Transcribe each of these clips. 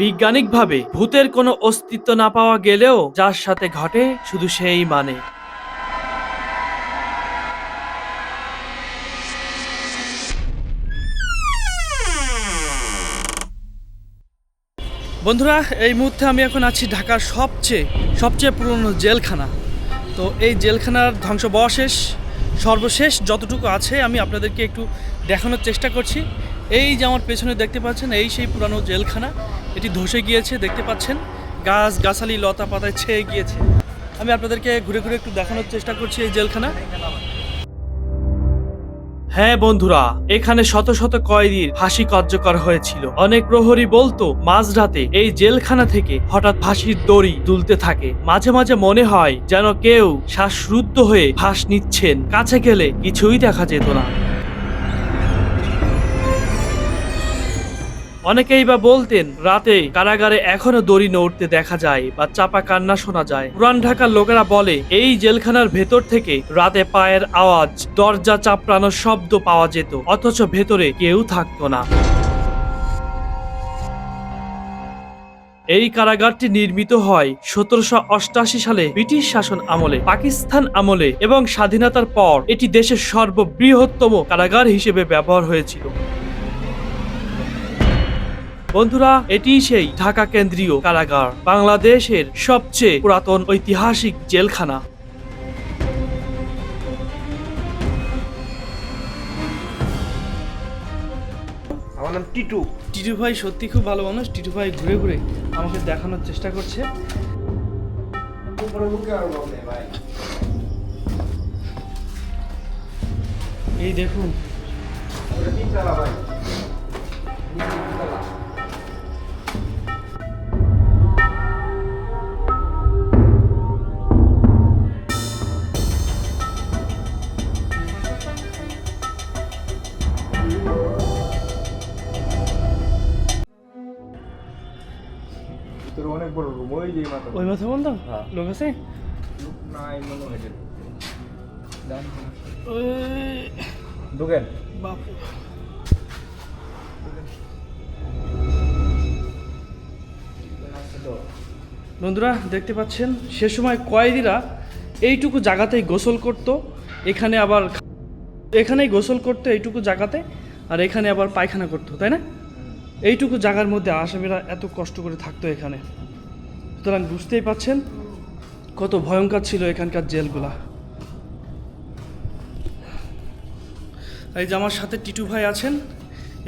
বিজ্ঞানিকভাবে ভূতের কোনো অস্তিত্ব না পাওয়া গেলেও যার সাথে ঘটে শুধু সেই মানে। বন্ধুরা, এই মুহূর্তে আমি এখন আছি ঢাকার সবচেয়ে সবচেয়ে পুরনো জেলখানা। তো এই জেলখানার ধ্বংসবশেষ, সর্বশেষ যতটুকু আছে আমি আপনাদেরকে একটু দেখানোর চেষ্টা করছি। এই যে আমার পেছনে দেখতে পাচ্ছেন, এই সেই পুরানো জেলখানা। এটি ধসে গিয়েছে, দেখতে পাচ্ছেন? গাছ, গাছালি লতা পাতায় ছেয়ে গিয়েছে। আমি আপনাদেরকে ঘুরে ঘুরে একটু দেখানোর চেষ্টা করছি এই জেলখানা। হ্যাঁ বন্ধুরা, এখানে শত শত কয়েদির ফাঁসি কার্যকর হয়েছিল। অনেক প্রহরী বলতো, মাঝরাতে এই জেলখানা থেকে হঠাৎ ফাঁসির দড়ি দুলতে থাকে। মাঝে মাঝে মনে হয় যেন কেউ শ্বাসরুদ্ধ হয়ে ফাঁস নিচ্ছেন। কাছে গেলে কিছুই দেখা যেত না। অনেকেই বা বলতেন, রাতে কারাগারে এখনও দড়ি নড়তে দেখা যায় বা চাপা কান্না শোনা যায়। পুরান ঢাকার লোকেরা বলে, এই জেলখানার ভেতর থেকে রাতে পায়ের আওয়াজ, দরজা চাপড়ানোর শব্দ পাওয়া যেত, অথচ ভেতরে কেউ থাকতো না। এই কারাগারটি নির্মিত হয় সতেরোশো অষ্টাশি সালে ব্রিটিশ শাসন আমলে, পাকিস্তান আমলে এবং স্বাধীনতার পর এটি দেশের সর্ববৃহত্তম কারাগার হিসেবে ব্যবহার হয়েছিল। বন্ধুরা এটি সেই ঢাকা কেন্দ্রীয় কারাগার বাংলাদেশের সবচেয়ে পুরাতন ঐতিহাসিক জেলখানা। আমার নাম টিটু। টিটু ভাই সত্যি খুব ভালো মানুষ। টিটু ভাই ঘুরে ঘুরে আমাকে দেখানোর চেষ্টা করছে। এই দেখুন। বড় রুম ওই যে মাথা ওই মাথা বলতো হ্যাঁ। লোক আছে নাই মনে হয় ওই ঢুকেন বাপ বন্ধুরা দেখতে পাচ্ছেন? সে সময় কয়েদিরা এইটুকু জায়গাতেই গোসল করত। এখানে আবার এখানেই গোসল করতো এইটুকু জায়গাতে আর এখানে আবার পায়খানা করতো তাই না? এইটুকু জায়গার মধ্যে আসামিরা এত কষ্ট করে থাকতো এখানে। সুতরাং বুঝতেই পাচ্ছেন কত ভয়ঙ্কর ছিল এখানকার জেলগুলা। এই যে আমার সাথে টিটু ভাই আছেন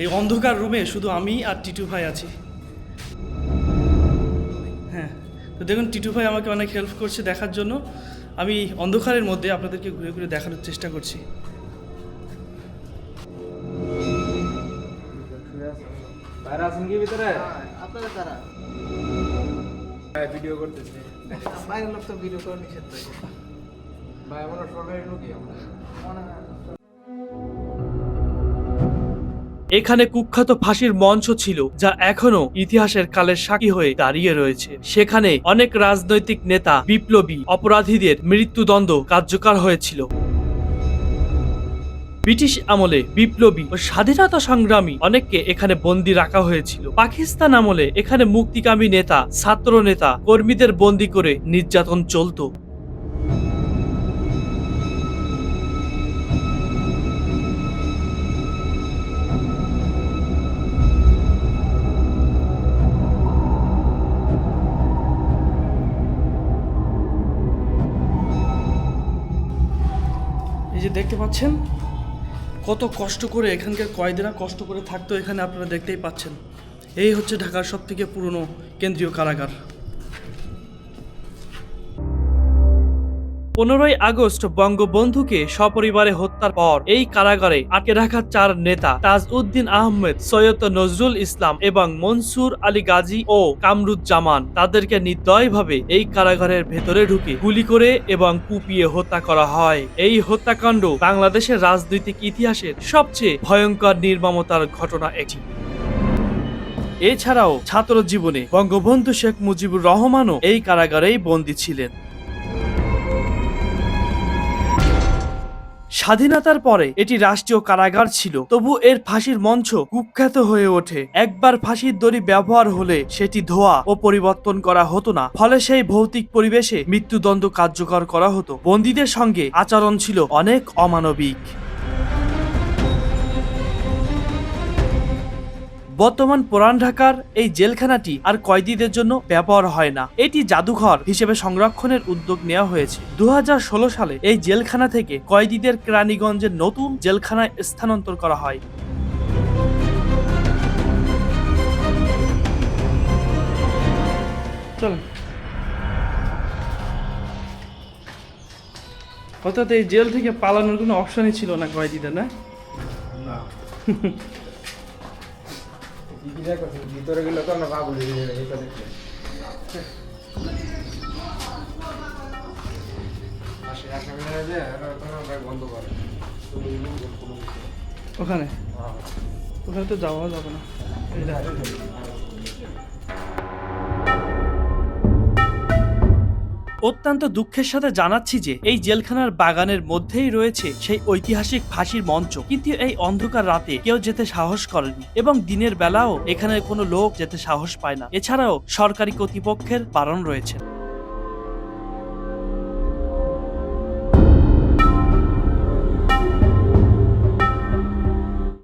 এই অন্ধকার রুমে শুধু আমি আর টিটু ভাই আছি। হ্যাঁ তো দেখুন টিটু ভাই আমাকে অনেক হেল্প করছে দেখার জন্য। আমি অন্ধকারের মধ্যে আপনাদেরকে ঘুরে ঘুরে দেখানোর চেষ্টা করছি। বাইরে আছেন কি ভিতরে? আপনাদের তারা ভিডিও করতেছি। বাইরের লোক তো ভিডিও করে নিষেধ ভাই আমরা সরকারি লোকই আমরা। এখানে কুখ্যাত ফাঁসির মঞ্চ ছিল যা এখনও ইতিহাসের কালের সাক্ষী হয়ে দাঁড়িয়ে রয়েছে। সেখানে অনেক রাজনৈতিক নেতা বিপ্লবী অপরাধীদের মৃত্যুদণ্ড কার্যকর হয়েছিল। ব্রিটিশ আমলে বিপ্লবী ও স্বাধীনতা সংগ্রামী অনেককে এখানে বন্দি রাখা হয়েছিল। পাকিস্তান আমলে এখানে মুক্তিকামী নেতা ছাত্র নেতা কর্মীদের বন্দি করে নির্যাতন চলতো। এই যে দেখতে পাচ্ছেন কত কষ্ট করে এখানকার কয়েদিরা কষ্ট করে থাকতো এখানে আপনারা দেখতেই পাচ্ছেন। এই হচ্ছে ঢাকার সবথেকে পুরনো কেন্দ্রীয় কারাগার। পনেরোই আগস্ট বঙ্গবন্ধুকে সপরিবারে হত্যার পর এই কারাগারে আটকে রাখা চার নেতা তাজউদ্দিন আহমেদ, সৈয়দ নজরুল ইসলাম এবং মনসুর আলী গাজী ও কামরুজ্জামান। তাদেরকে নির্দয়ভাবে এই কারাগারের ভেতরে ঢুকে গুলি করে এবং কুপিয়ে হত্যা করা হয়। এই হত্যাকাণ্ড বাংলাদেশের রাজনৈতিক ইতিহাসের সবচেয়ে ভয়ঙ্কর নির্মমতার ঘটনা এটি। এছাড়াও ছাত্র জীবনে বঙ্গবন্ধু শেখ মুজিবুর রহমানও এই কারাগারেই বন্দী ছিলেন। স্বাধীনতার পরে এটি রাষ্ট্রীয় কারাগার ছিল। তবু এর ফাঁসির মঞ্চ কুখ্যাত হয়ে ওঠে। একবার ফাঁসির দড়ি ব্যবহার হলে সেটি ধোয়া ও পরিবর্তন করা হতো না। ফলে সেই ভৌতিক পরিবেশে মৃত্যুদণ্ড কার্যকর করা হতো। বন্দীদের সঙ্গে আচরণ ছিল অনেক অমানবিক। বর্তমান পুরান ঢাকার এই জেলখানাটি আর কয়েদিদের জন্য ব্যবহার হয় না। এটি জাদুঘর হিসেবে সংরক্ষণের উদ্যোগ নেওয়া হয়েছে। দু হাজার ষোলো সালে এই জেলখানা থেকে কয়েদিদের কেরানীগঞ্জের নতুন জেলখানায় স্থানান্তর করা হয়। চল অর্থাৎ এই জেল থেকে পালানোর কোনো অপশনই ছিল না কয়েদিদের না। ভিতরে গেলে তো আমরা এটা দেখলে ওখানে? হ্যাঁ। ওখানে তো যাওয়া যাবে না। অত্যন্ত দুঃখের সাথে জানাচ্ছি যে এই জেলখানার বাগানের মধ্যেই রয়েছে সেই ঐতিহাসিক ফাঁসির মঞ্চ। কিন্তু এই অন্ধকার রাতে কেউ যেতে সাহস করেনি এবং দিনের বেলাও এখানে কোনো লোক যেতে সাহস পায় না। এছাড়াও সরকারি কর্তৃপক্ষের বারণ রয়েছে।